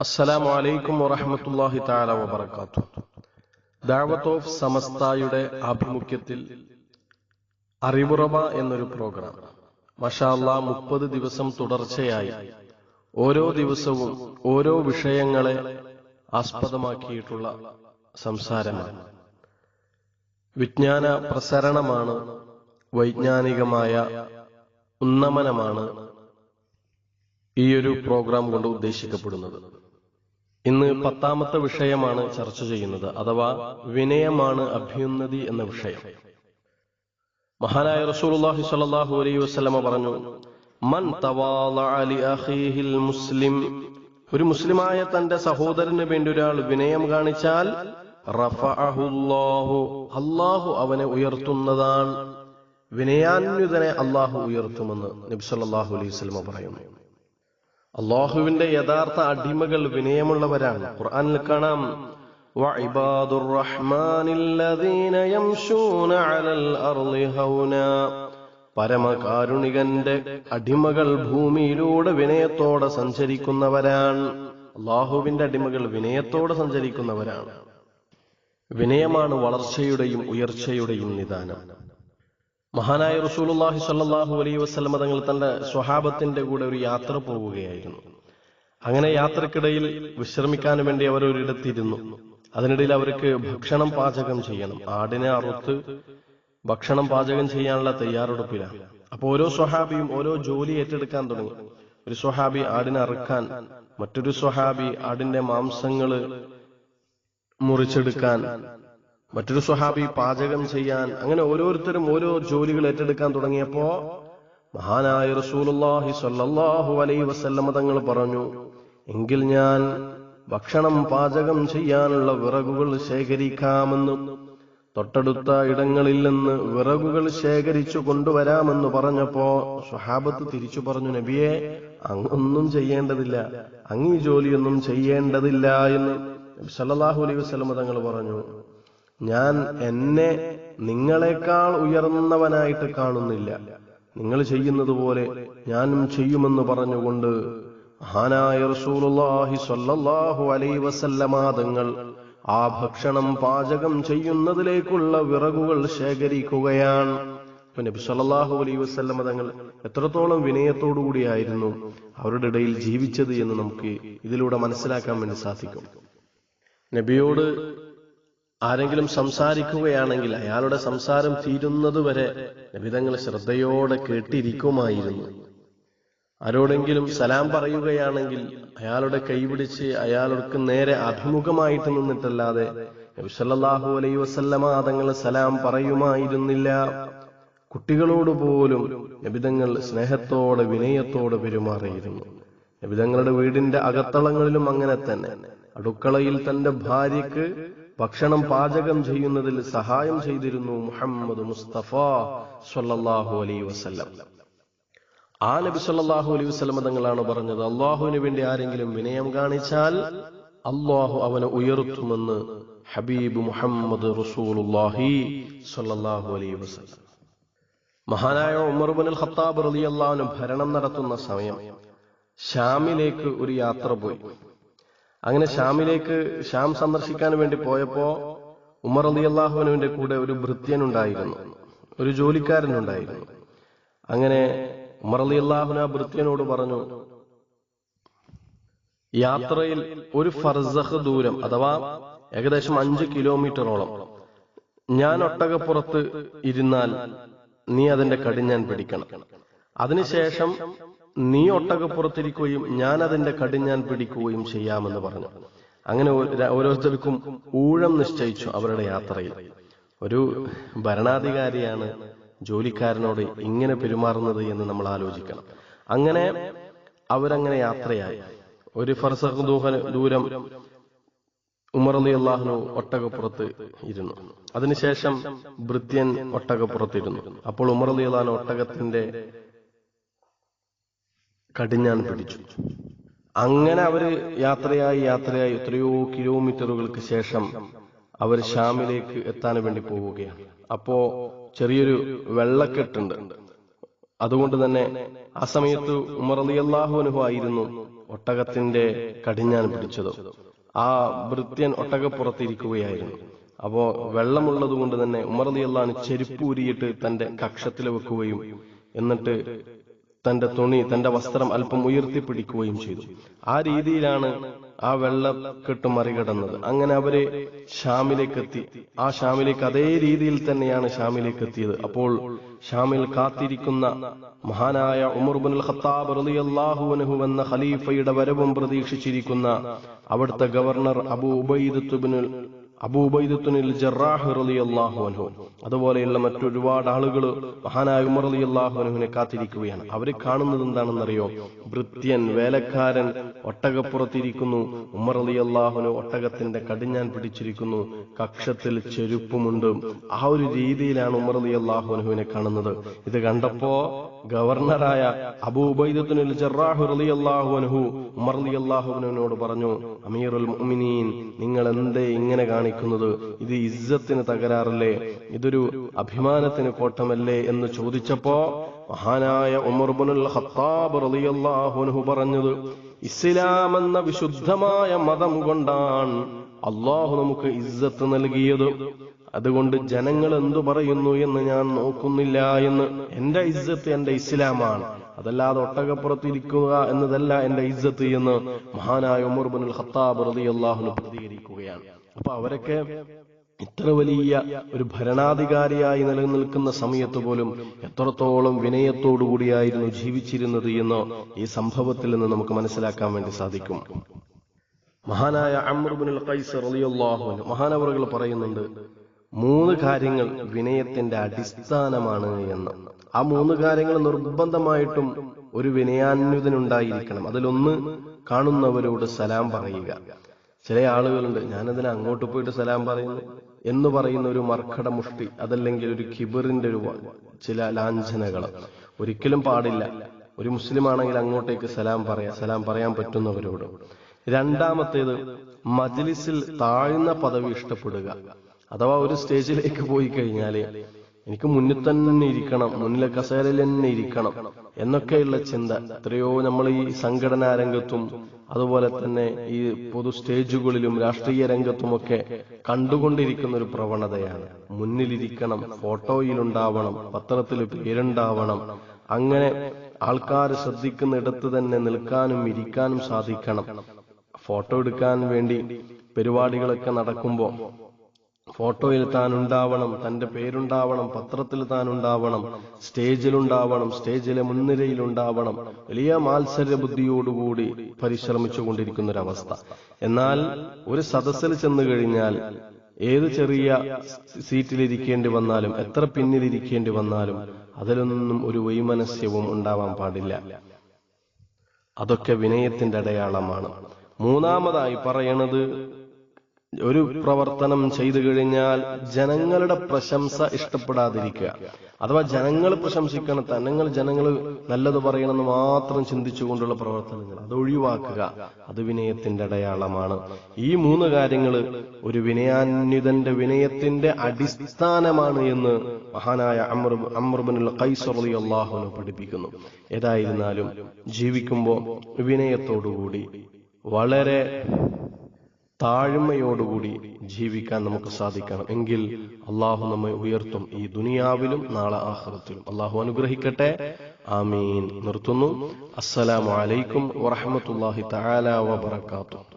അസ്സലാമു അലൈക്കും വറഹമത്തല്ലാഹി തആല വബർക്കാത്തു ദാവത്ത് ഓഫ് സമസ്തയുടെ ആഭിമുഖ്യത്തിൽ അറിവുറവ എന്നൊരു പ്രോഗ്രാം. മഷാല്ല മുപ്പത് ദിവസം തുടർച്ചയായി ഓരോ ദിവസവും ഓരോ വിഷയങ്ങളെ ആസ്പദമാക്കിയിട്ടുള്ള സംസാരമാണ്. വിജ്ഞാന പ്രസരണമാണ് വൈജ്ഞാനികമായ ഉന്നമനമാണ് ഈ ഒരു പ്രോഗ്രാം കൊണ്ട് ഉദ്ദേശിക്കപ്പെടുന്നത്. ഇന്ന് പത്താമത്തെ വിഷയമാണ് ചർച്ച ചെയ്യുന്നത് അഥവാ വിനയമാണ് അഭ്യുന്നതി എന്ന വിഷയം. മഹാനായ റസൂലുള്ളാഹി സ്വല്ലല്ലാഹു അലൈഹി വസല്ലമ പറഞ്ഞു മൻ അഖീഹിൽ മുസ്ലിം ഒരു മുസ്ലിമായ തന്റെ സഹോദരന് വേണ്ടി ഒരാൾ വിനയം കാണിച്ചാൽ റഫഅഹുല്ലാഹു അല്ലാഹു അവനെ ഉയർത്തുന്നതാണ്. വിനയാന്യുതനെ അള്ളാഹു ഉയർത്തുമെന്ന് നബി അലൈഹി വസല്ലമ പറയുന്നു. അള്ളാഹുവിന്റെ യഥാർത്ഥ അടിമകൾ വിനയമുള്ളവരാണ് ഖുർആനിൽ കാണാം وعباد الرحمن الذين يمشون على الأرض هونا പരമകാരുണികന്റെ അടിമകൾ ഭൂമിയിലൂടെ വിനയത്തോടെ സഞ്ചരിക്കുന്നവരാണ് അള്ളാഹുവിന്റെ അടിമകൾ വിനയത്തോടെ സഞ്ചരിക്കുന്നവരാണ് വിനയമാണ് വളർച്ചയുടെയും ഉയർച്ചയുടെയും നിദാനം മഹാനായ റസൂലുള്ളാഹി സല്ലാഹു അലൈ വസ്ലമ തങ്ങൾ തന്റെ സ്വഹാബത്തിന്റെ കൂടെ ഒരു യാത്ര പോവുകയായിരുന്നു. അങ്ങനെ യാത്രക്കിടയിൽ വിശ്രമിക്കാൻ വേണ്ടി അവർ ഒരിടത്തിരുന്നു. അതിനിടയിൽ അവർക്ക് ഭക്ഷണം പാചകം ചെയ്യണം. ആടിനെ അറുത്ത് ഭക്ഷണം പാചകം ചെയ്യാനുള്ള തയ്യാറെടുപ്പിലാണ്. അപ്പോൾ ഓരോ സ്വഹാബിയും ഓരോ ജോലി ഏറ്റെടുക്കാൻ തുടങ്ങി. ഒരു സ്വഹാബി ആടിനെ അറുക്കാൻ മറ്റൊരു സ്വഹാബി ആടിന്റെ മാംസങ്ങൾ മുറിച്ചെടുക്കാൻ മറ്റൊരു സ്വഹാബി പാചകം ചെയ്യാൻ അങ്ങനെ ഓരോരുത്തരും ഓരോ ജോലികൾ ഏറ്റെടുക്കാൻ തുടങ്ങിയപ്പോ മഹാനായ റസൂലുള്ളാഹി സ്വല്ലല്ലാഹു അലൈഹി വസല്ലമ തങ്ങൾ പറഞ്ഞു എങ്കിൽ ഞാൻ ഭക്ഷണം പാചകം ചെയ്യാനുള്ള വിറകുകൾ ശേഖരിക്കാമെന്നും തൊട്ടടുത്ത ഇടങ്ങളിൽ നിന്ന് വിറകുകൾ ശേഖരിച്ചു കൊണ്ടുവരാമെന്ന് പറഞ്ഞപ്പോ സ്വഹാബത്ത് തിരിച്ചു പറഞ്ഞു നബിയെ അങ്ങൊന്നും ചെയ്യേണ്ടതില്ല അങ്ങീ ജോലിയൊന്നും ചെയ്യേണ്ടതില്ല എന്ന് സല്ലാഹു അലൈ അലൈഹി വസല്ലമ തങ്ങൾ പറഞ്ഞു. ഞാൻ എന്നെ നിങ്ങളെക്കാൾ ഉയർന്നവനായിട്ട് കാണുന്നില്ല. നിങ്ങൾ ചെയ്യുന്നത് പോലെ ഞാനും ചെയ്യുമെന്ന് പറഞ്ഞുകൊണ്ട് റസൂലുള്ളാഹി സ്വല്ലല്ലാഹു അലൈഹി വസല്ലമ തങ്ങൾ ആ ഭക്ഷണം പാചകം ചെയ്യുന്നതിലേക്കുള്ള വിറകുകൾ ശേഖരിക്കുകയാണ്. നബി സല്ലല്ലാഹു അലൈഹി വസല്ലമ തങ്ങൾ എത്രത്തോളം വിനയത്തോടുകൂടിയായിരുന്നു അവരുടെ ഇടയിൽ ജീവിച്ചത് എന്ന് നമുക്ക് ഇതിലൂടെ മനസ്സിലാക്കാൻ വേണ്ടി സാധിക്കും. നബിയോട് ആരെങ്കിലും സംസാരിക്കുകയാണെങ്കിൽ അയാളുടെ സംസാരം തീരുന്നതുവരെ നബിതങ്ങൾ ശ്രദ്ധയോടെ കേട്ടിരിക്കുമായിരുന്നു. ആരോടെങ്കിലും സലാം പറയുകയാണെങ്കിൽ അയാളുടെ കൈപിടിച്ച് അയാൾക്ക് നേരെ അഭിമുഖമായിട്ട് നിന്നിട്ടല്ലാതെ നബി അലൈ വസല്ലമ തങ്ങൾ സലാം പറയുമായിരുന്നില്ല. കുട്ടികളോട് പോലും നബിതങ്ങൾ സ്നേഹത്തോടെ വിനയത്തോടെ പെരുമാറിയിരുന്നു. നബിതങ്ങളുടെ വീടിന്റെ അകത്തളങ്ങളിലും അങ്ങനെ തന്നെ. അടുക്കളയിൽ തന്റെ ഭാര്യയ്ക്ക് ഭക്ഷണം പാചകം ചെയ്യുന്നതിൽ സഹായം ചെയ്തിരുന്നു മുഹമ്മദ് മുസ്തഫ സ്വല്ലല്ലാഹു അലൈഹി വസല്ലം. ആ നബി സല്ലാഹു അലൈഹി വസ്ലം തങ്ങളാണ് പറഞ്ഞത് അള്ളാഹുവിന് വേണ്ടി ആരെങ്കിലും വിനയം കാണിച്ചാൽ അള്ളാഹു അവനെ ഉയർത്തുമെന്ന് ഹബീബ് മുഹമ്മദ് റസൂലുള്ളാഹി സ്വല്ലല്ലാഹു അലൈഹി വസല്ലം. മഹാനായ ഉമർ ബിൻ ഖത്താബ് അൻഹു ഭരണം നടത്തുന്ന സമയം ഷാമിലേക്ക് ഒരു യാത്ര പോയി. അങ്ങനെ ഷാമിലേക്ക് ഷാം സന്ദർശിക്കാൻ വേണ്ടി പോയപ്പോ ഉമർ അലി അള്ളാഹുവിനുവിന്റെ കൂടെ ഒരു ഭൃത്യനുണ്ടായിരുന്നു ഒരു ജോലിക്കാരനുണ്ടായിരുന്നു. അങ്ങനെ ഉമർ അലി അള്ളാഹുന ആ ഭൃത്യനോട് പറഞ്ഞു യാത്രയിൽ ഒരു ഫർസഹ് ദൂരം അഥവാ ഏകദേശം അഞ്ച് കിലോമീറ്ററോളം ഞാൻ ഒട്ടകപ്പുറത്ത് ഇരുന്നാൽ നീ അതിന്റെ ഞാൻ പിടിക്കണം. അതിനുശേഷം നീ ഒട്ടകപ്പുറത്തിരിക്കുകയും ഞാൻ അതിന്റെ കടിഞ്ഞാൻ പിടിക്കുകയും ചെയ്യാമെന്ന് പറഞ്ഞു. അങ്ങനെ ഓരോരുത്തർക്കും ഊഴം നിശ്ചയിച്ചു അവരുടെ യാത്രയിൽ. ഒരു ഭരണാധികാരിയാണ് ജോലിക്കാരനോട് ഇങ്ങനെ പെരുമാറുന്നത് എന്ന് നമ്മൾ ആലോചിക്കണം. അങ്ങനെ അവരങ്ങനെ യാത്രയായി. ഒരു ഫർസഖ് ദൂരം ഉമർ അലി അള്ളാഹുനു ഒട്ടകപ്പുറത്ത് ഇരുന്നു. അതിനുശേഷം ഭൃത്യൻ ഒട്ടകപ്പുറത്തിരുന്നു. അപ്പോൾ ഉമർ അലി അള്ളഹാൻ ഒട്ടകത്തിന്റെ കടിഞ്ഞാൻ പിടിച്ചു. അങ്ങനെ അവർ യാത്രയായി യാത്രയായി എത്രയോ കിലോമീറ്ററുകൾക്ക് ശേഷം അവർ ഷാമിലേക്ക് എത്താൻ വേണ്ടി പോവുകയാണ്. അപ്പോ ചെറിയൊരു വെള്ളക്കെട്ടുണ്ട്. അതുകൊണ്ട് തന്നെ ആ സമയത്ത് ഉമർ അലി അള്ളാഹു അനുഭവ ആയിരുന്നു ഒട്ടകത്തിന്റെ കടിഞ്ഞാൻ പിടിച്ചത്. ആ ഭൃത്യൻ ഒട്ടകപ്പുറത്തിരിക്കുകയായിരുന്നു അപ്പോ വെള്ളമുള്ളത് കൊണ്ട് തന്നെ ഉമർ അലി അള്ളഹാൻ തന്റെ കക്ഷത്തിൽ വെക്കുകയും എന്നിട്ട് തന്റെ തുണി തന്റെ വസ്ത്രം അല്പം ഉയർത്തിപ്പിടിക്കുകയും ചെയ്തു. ആ രീതിയിലാണ് ആ വെള്ളക്കെട്ട് മറികടന്നത്. അങ്ങനെ അവരെ ഷാമിലേക്ക് എത്തി ആ ഷാമിലേക്ക് അതേ രീതിയിൽ തന്നെയാണ് ഷാമിലേക്ക് എത്തിയത് അപ്പോൾ ഷാമിൽ കാത്തിരിക്കുന്ന മഹാനായ ഉമർബുൽ ഖത്താബ് എന്ന ഖലീഫയുടെ വരവും പ്രതീക്ഷിച്ചിരിക്കുന്ന അവിടുത്തെ ഗവർണർ അബൂ ഉബൈദത്തുബ്നുൽ അബൂബൈദത്തുനിൽ ജറാഹ് അതുപോലെയുള്ള മറ്റൊരുപാട് ആളുകൾ മഹാനായ ഉമർ റളിയല്ലാഹു അൻഹുവിനെ കാത്തിരിക്കുകയാണ്. അവർ കാണുന്നത് എന്താണെന്നറിയോ? വൃത്യൻ വേലക്കാരൻ ഒട്ടകപ്പുറത്തിരിക്കുന്നു. ഉമർ അലി അള്ളാഹുനു ഒട്ടകത്തിന്റെ കടിഞ്ഞാൻ പിടിച്ചിരിക്കുന്നു. കക്ഷത്തിൽ ചെരുപ്പുമുണ്ട്. ആ ഒരു രീതിയിലാണ് ഉമർ റളിയല്ലാഹു അൻഹുവിനെ കാണുന്നത്. ഇത് കണ്ടപ്പോ ഗവർണറായ അബൂബൈദത്തുനിൽ ജറാഹു ഉമർ പറഞ്ഞു അമീറുൽ മുഅ്മിനീൻ നിങ്ങൾ എന്തേ ഇങ്ങനെ കാണിക്കുന്നത്? ഇത് ഇസ്സത്തിന് തകരാറല്ലേ? ഇതൊരു അഭിമാനത്തിന് കോട്ടമല്ലേ? എന്ന് ചോദിച്ചപ്പോ മഹാനായ ഉമർബുനുൽ ഖത്താബ് റളിയല്ലാഹു അൻഹു പറഞ്ഞത് ഇസ്ലാം എന്ന വിശുദ്ധമായ മതം കൊണ്ടാണ് അള്ളാഹു നമുക്ക് ഇസ്സത്ത് നൽകിയത്. അതുകൊണ്ട് ജനങ്ങൾ എന്തു പറയുന്നു എന്ന് ഞാൻ നോക്കുന്നില്ല എന്ന് എന്റെ ഇസ്സത്ത് എന്റെ ഇസ്ലാമാണ്. അതല്ലാതെ ഒട്ടകപ്പുറത്തിരിക്കുക എന്നതല്ല എന്റെ ഇസ്സത്ത് എന്ന് മഹാനായ ഉമർ ബിൻ ഖത്താബ് റളിയല്ലാഹു പ്രതികരിക്കുകയാണ്. അപ്പൊ അവരൊക്കെ ഇത്ര വലിയ ഒരു ഭരണാധികാരിയായി നിലനിൽക്കുന്ന സമയത്ത് പോലും എത്രത്തോളം വിനയത്തോടുകൂടിയായിരുന്നു ജീവിച്ചിരുന്നത് എന്ന് ഈ സംഭവത്തിൽ നിന്ന് നമുക്ക് മനസ്സിലാക്കാൻ വേണ്ടി സാധിക്കും. മഹാനായ അമ്രുബിനുൽ ഖൈസ് റളിയല്ലാഹു അൻഹു മഹാനവറുകൾ പറയുന്നുണ്ട് മൂന്ന് കാര്യങ്ങൾ വിനയത്തിന്റെ അടിസ്ഥാനമാണ് എന്ന്. ആ മൂന്ന് കാര്യങ്ങൾ നിർബന്ധമായിട്ടും ഒരു വിനയാന്വിതനുണ്ടായിരിക്കണം. അതിലൊന്ന് കാണുന്നവരോട് സലാം പറയുക. ചില ആളുകളുണ്ട് ഞാനതിന് അങ്ങോട്ട് പോയിട്ട് സലാം പറയുന്നു? എന്ന് പറയുന്ന ഒരു മർക്കട മുഷ്ടി അതല്ലെങ്കിൽ ഒരു കിബിറിന്റെ ഒരു ചില ലാഞ്ചനകൾ. ഒരിക്കലും പാടില്ല. ഒരു മുസ്ലിം ആണെങ്കിൽ അങ്ങോട്ടേക്ക് സലാം പറയാം സലാം പറയാൻ പറ്റുന്നവരോട്. രണ്ടാമത്തേത് മജ്ലിസിൽ താഴ്ന്ന പദവി ഇഷ്ടപ്പെടുക. അഥവാ ഒരു സ്റ്റേജിലേക്ക് പോയി കഴിഞ്ഞാൽ എനിക്ക് മുന്നിൽ തന്നെ ഇരിക്കണം മുന്നിലെ കസേരയിൽ തന്നെ ഇരിക്കണം എന്നൊക്കെയുള്ള ചിന്ത. എത്രയോ നമ്മൾ ഈ സംഘടനാ രംഗത്തും അതുപോലെ തന്നെ ഈ പൊതു സ്റ്റേജുകളിലും രാഷ്ട്രീയ രംഗത്തുമൊക്കെ കണ്ടുകൊണ്ടിരിക്കുന്ന ഒരു പ്രവണതയാണ്. മുന്നിലിരിക്കണം ഫോട്ടോയിലുണ്ടാവണം പത്രത്തിൽ പേരുണ്ടാവണം. അങ്ങനെ ആൾക്കാർ ശ്രദ്ധിക്കുന്നിടത്ത് തന്നെ നിൽക്കാനും ഇരിക്കാനും സാധിക്കണം. ഫോട്ടോ എടുക്കാൻ വേണ്ടി പരിപാടികളൊക്കെ നടക്കുമ്പോൾ ഫോട്ടോയിൽ താൻ ഉണ്ടാവണം തന്റെ പേരുണ്ടാവണം പത്രത്തിൽ താൻ ഉണ്ടാവണം സ്റ്റേജിൽ ഉണ്ടാവണം സ്റ്റേജിലെ മുൻനിരയിൽ ഉണ്ടാവണം വലിയ മാത്സര്യ ബുദ്ധിയോടുകൂടി പരിശ്രമിച്ചു കൊണ്ടിരിക്കുന്ന ഒരവസ്ഥ എന്നാൽ ഒരു സദസ്സിൽ ചെന്നു കഴിഞ്ഞാൽ ഏത് ചെറിയ സീറ്റിലിരിക്കേണ്ടി വന്നാലും എത്ര പിന്നിലിരിക്കേണ്ടി വന്നാലും അതിലൊന്നും ഒരു വൈമനസ്യവും ഉണ്ടാവാൻ പാടില്ല. അതൊക്കെ വിനയത്തിന്റെ അടയാളമാണ്. മൂന്നാമതായി പറയണത് ഒരു പ്രവർത്തനം ചെയ്തു കഴിഞ്ഞാൽ ജനങ്ങളുടെ പ്രശംസ ഇഷ്ടപ്പെടാതിരിക്കുക. അഥവാ ജനങ്ങൾ പ്രശംസിക്കണം തന്നങ്ങൾ ജനങ്ങൾ നല്ലത് പറയണമെന്ന് മാത്രം ചിന്തിച്ചുകൊണ്ടുള്ള പ്രവർത്തനങ്ങൾ അത് ഒഴിവാക്കുക. അത് വിനയത്തിന്റെ അടയാളമാണ്. ഈ മൂന്ന് കാര്യങ്ങൾ ഒരു വിനയാന്വിതന്റെ വിനയത്തിന്റെ അടിസ്ഥാനമാണ് എന്ന് മഹാനായ അമർ അമർബിനുൽ ഖൈസറലി അള്ളാഹുവിനെ പഠിപ്പിക്കുന്നു. ഏതായിരുന്നാലും ജീവിക്കുമ്പോൾ വിനയത്തോടുകൂടി വളരെ താഴ്മയോടുകൂടി ജീവിക്കാൻ നമുക്ക് സാധിക്കണം. എങ്കിൽ അള്ളാഹു നമ്മെ ഉയർത്തും. ഈ ദുനിയാവിലും നാളെ ആഹ്റത്തിലും. അള്ളാഹു അനുഗ്രഹിക്കട്ടെ. ആമീൻ. നിർത്തുന്നു. അസ്സലാമു അലൈക്കും വറഹമത്തല്ലാഹി തആല വബറകാതുഹു.